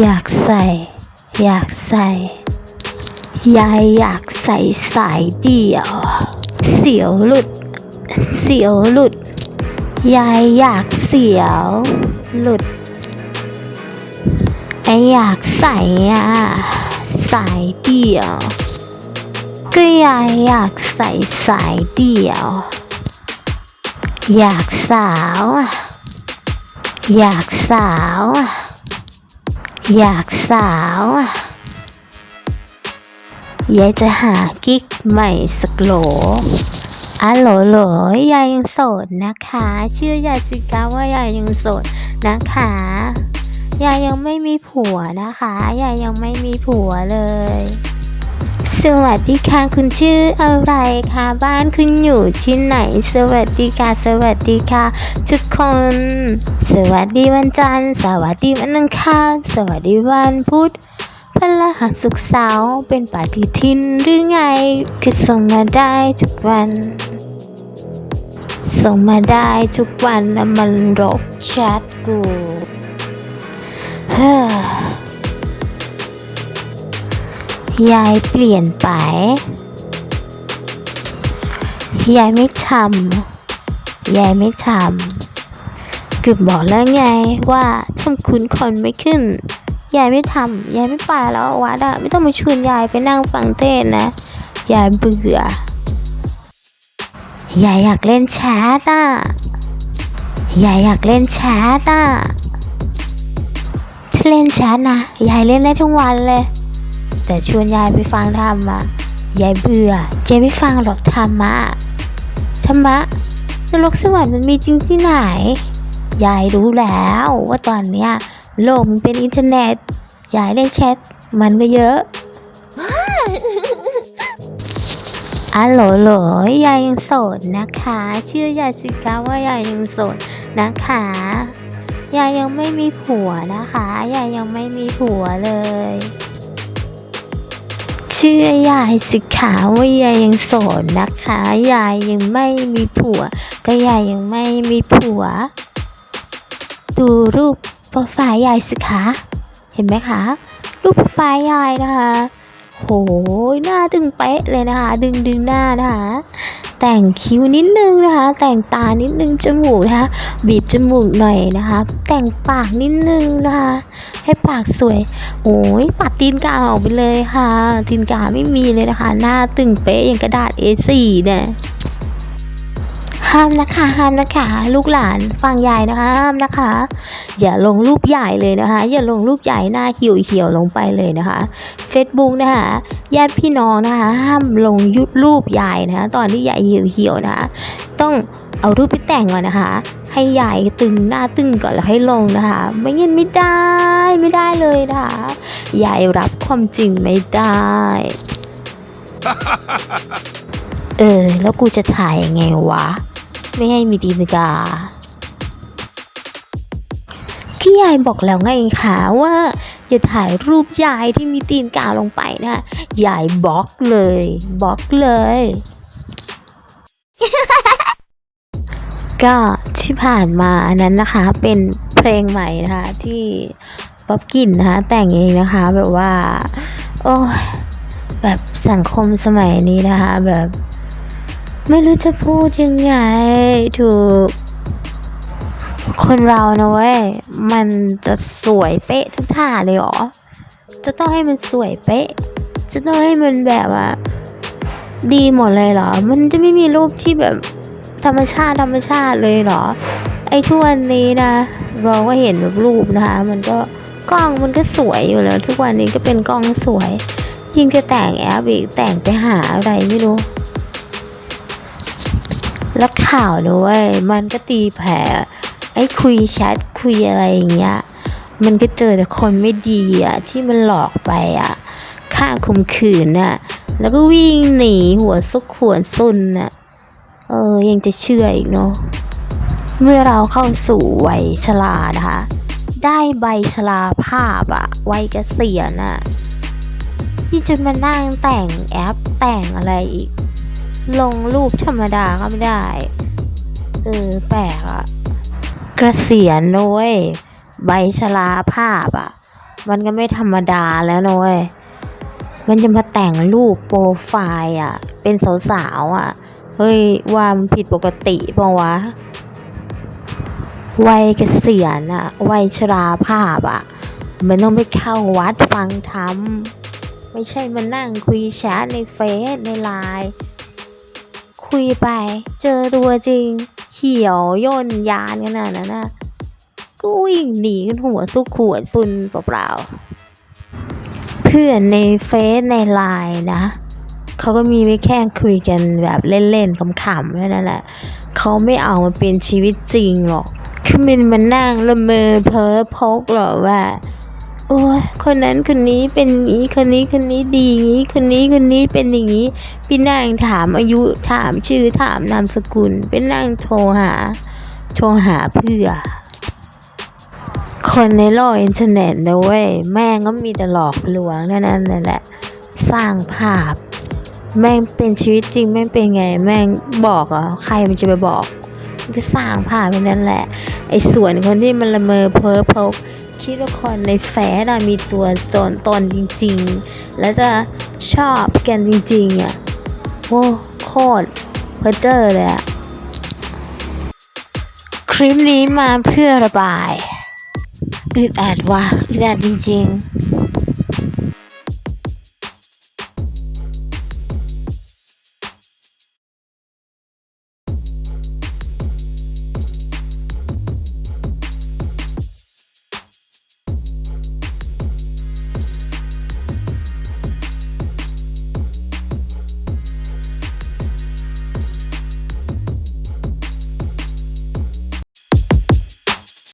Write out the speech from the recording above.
อยากใส่ อยากใส่ ยายอยากใส่สายเดี่ยว เสียวหลุด เสียวหลุด ยายอยากเสียวหลุด ไออยากใส่อะสายเดี่ยว ก็ยายอยากใส่สายเดี่ยว อยากสาวอะอยากสาว อยากสาว ยายจะหากิ๊กใหม่สักโหลอะโหลโหลยายยังโสดนะคะ เชื่อยายสิคะว่ายายยังโสดนะคะ ยายยังไม่มีผัวนะคะ ยายยังไม่มีผัวเลย สวัสดีค่ะคุณชื่ออะไรคะบ้านคุณอยู่ที่ไหน สวัสดีค่ะสวัสดีค่ะทุกคน สวัสดีวันจันทร์สวัสดีวันอังคารสวัสดีวันพุธพฤหัสศุกร์เสาร์เป็นปฏิทินหรือไงคือส่งมาได้ทุกวัน ส่งมาได้ทุกวันแล้วมันรบแชทกูเฮ้อ ยายเปลี่ยนไป ยายไม่ทำยายไม่ทำคือบอกแล้วไงว่าทำคุณคนไม่ขึ้น ยายไม่ทำยายไม่ไปแล้ววัดอะไม่ต้องมาชวนยายไปนั่งฟังเทศน์นะยายเบื่อ ยายอยากเล่นแชทอะยายอยากเล่นแชทอะถ้าเล่นแชทนะ ยายเล่นได้ทั้งวันเลย แต่ชวนยายไปฟังธรรมอะยายเบื่อยายไม่ฟังหรอกธรรมะธรรมะนรกสวรรค์มันมีจริงที่ไหน ยายรู้แล้วว่าตอนเนี้ยโลกมันเป็นอินเทอร์เน็ต ยายเล่นแชทมันก็เยอะอะโหลโหลยายยังโสดนะคะ เชื่อยายสิคะว่ายายยังโสดนะคะ ยายยังไม่มีผัวนะคะ ยายยังไม่มีผัวเลย ชื่อยายสิขาว่ายายยังโสดนะคะ ยายยังไม่มีผัว ก็ยายยังไม่มีผัว ดูรูปโปรไฟล์ยายสิคะ เห็นไหมคะ รูปโปรไฟล์ยายนะคะ โหหน้าดึงเป๊ะเลยนะคะ ดึงดึงหน้านะคะ แต่งคิ้วนิดนึงนะคะ แต่งตานิดนึงจมูกนะคะบีบจมูกหน่อยนะคะ แต่งปากนิดนึงนะคะ ให้ปากสวยโอ้ยปัดตีนกาออกไปเลยค่ะตีนกาไม่มีเลยนะคะ หน้าตึงเป๊ะอย่างกระดาษ A4 เนี่ย ห้ามนะคะ ห้ามนะคะ ลูกหลานฟังยายนะคะ ห้ามนะคะ อย่าลงรูปใหญ่เลยนะคะ อย่าลงรูปใหญ่หน้าเหี่ยวเหี่ยวๆลงไปเลยนะคะ Facebook นะคะญาติพี่น้องนะคะ ห้ามลงยุดรูปยายนะคะ ตอนที่ยายเหี่ยวเหี่ยวๆนะคะ ต้องเอารูปไปแต่งก่อนนะคะ ให้ยายตึงหน้าตึงก่อนแล้วให้ลงนะคะ ไม่งั้นไม่ได้ไม่ได้เลยนะคะยายรับความจริงไม่ได้เออ แล้วกูจะถ่ายยังไงวะ ไม่ให้มีดีนกาพี่ยายบอกแล้วไงคะว่าอย่าถ่ายรูปยายที่มีตีนกาลงไปนะยายบล็อกเลยบล็อกเลย ก็ที่ผ่านมาอันนั้นนะคะเป็นเพลงใหม่นะคะที่ป๊อปกินนะคะแต่งเองนะคะแบบว่า โอ้ยแบบสังคมสมัยนี้นะคะแบบ ไม่รู้จะพูดยังไงถูก คนเรานะเว้ย มันจะสวยเป๊ะทุกท่าเลยเหรอ จะต้องให้มันสวยเป๊ะ จะต้องให้มันแบบว่า ดีหมดเลยเหรอ มันจะไม่มีรูปที่แบบธรรมชาติธรรมชาติเลยเหรอ ไอ้ช่วงนี้นะ เราก็เห็นแบบรูปนะคะ มันก็กล้องมันก็สวยอยู่แล้ว ทุกวันนี้ก็เป็นกล้องสวย ยิ่งจะแต่งแอปอีกแต่งไปหาอะไรไม่รู้ แล้วข่าวด้วยมันก็ตีแผ่ไอ้คุยแชทคุยอะไรอย่างเงี้ย มันก็เจอแต่คนไม่ดีอะที่มันหลอกไปอะฆ่าข่มขืนน่ะ แล้วก็วิ่งหนีหัวซุกหัวซุนน่ะ เออ ยังจะเชื่ออีกเนาะ เมื่อเราเข้าสู่วัยชรานะคะ ได้ใบชราภาพอะวัยเกษียณอะที่จะมานั่งแต่งแอปแต่งอะไรอีก ลงรูปธรรมดาก็ไม่ได้ เออ แปลกอะกระเกษียณนะเว้ยใบชราภาพอะมันก็ไม่ธรรมดาแล้วนะเว้ยมันจะมาแต่งรูปโปรไฟล์อะเป็นสาวๆอะเฮ้ยว่ามันผิดปกติป่าวะวัยเกษียณอะวัยชราภาพอะมันต้องไปเข้าวัดฟังธรรม ไม่ใช่มานั่งคุยแชทในเฟซในไลน์ คุยไป เจอตัวจริงเหี่ยวย่นยานขนาดนั้นนะก็วิ่งหนีกันหัวสุกขวดซุนเปล่าๆ เพื่อนในเฟซในไลน์นะเขาก็มีไม่แค่คุยกันแบบเล่นๆขำๆแค่นั้นแหละเขาไม่เอามาเป็นชีวิตจริงหรอกคือมันมานั่งละเมอเพ้อพกหรอว่า โอ้ยคนนั้นคนนี้เป็นนี้คนนี้คนนี้ดีนี้คนนี้คนนี้เป็นอย่างนี้ พี่นางถามอายุถามชื่อถามนามสกุล เป็นนางโทรหา โทรหาเพื่อ คนในโลกอินเทอร์เน็ตนะเว้ยแม่งก็มีแต่หลอกลวงนั่นนั่นแหละ สร้างภาพ แม่งเป็นชีวิตจริงแม่งเป็นไง แม่งบอกเหรอใครมันจะไปบอกมันก็สร้างภาพไปนั่นแหละ ไอ้ส่วนคนที่มันละเมอเพ้อพก คิดละครในแฟดมีตัวจนตนจริงๆ แล้วจะชอบกันจริงๆอะโอ้โคตรเพอเจอเลยอะ คลิปนี้มาเพื่อระบายอึดอัดว่ะอึดอัดจริง ๆ